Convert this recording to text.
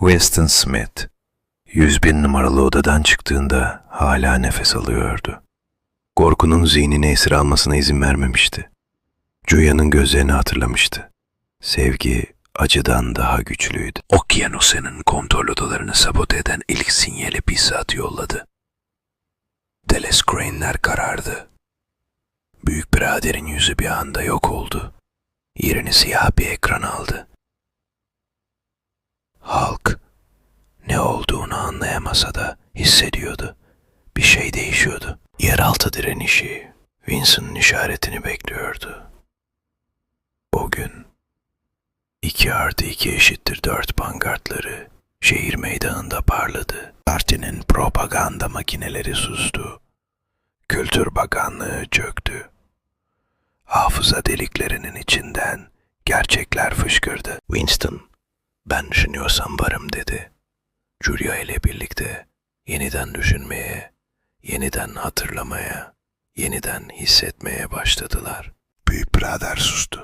Winston Smith, 101 numaralı odadan çıktığında hala nefes alıyordu. Korkunun zihnini esir almasına izin vermemişti. Julia'nın gözlerini hatırlamıştı. Sevgi acıdan daha güçlüydü. Okyanuse'nin kontrol odalarını sabote eden ilk sinyali bizzat yolladı. Teleskranlar karardı. Büyük biraderin yüzü bir anda yok oldu. Yerini siyah bir ekran aldı. Anlayamasa da hissediyordu. Bir şey değişiyordu. Yeraltı direnişi Vincent'ın işaretini bekliyordu. O gün 2 artı 2 eşittir 4 pankartları şehir meydanında parladı. Partinin propaganda makineleri sustu. Kültür Bakanlığı çöktü. Hafıza deliklerinin içinden gerçekler fışkırdı. Winston, ben düşünüyorsam varım dedi. Julia ile birlikte yeniden düşünmeye, yeniden hatırlamaya, yeniden hissetmeye başladılar. Büyük birader sustu.